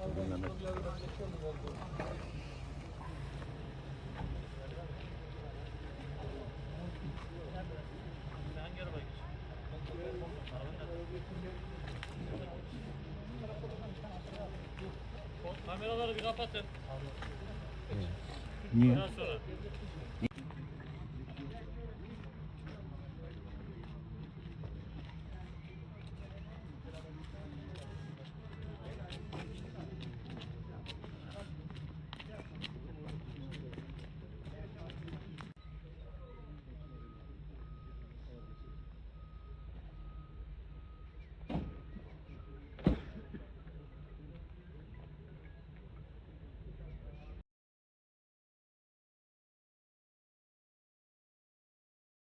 Mehmet. Kameraları bir kapatın. Niye? Daha sonra.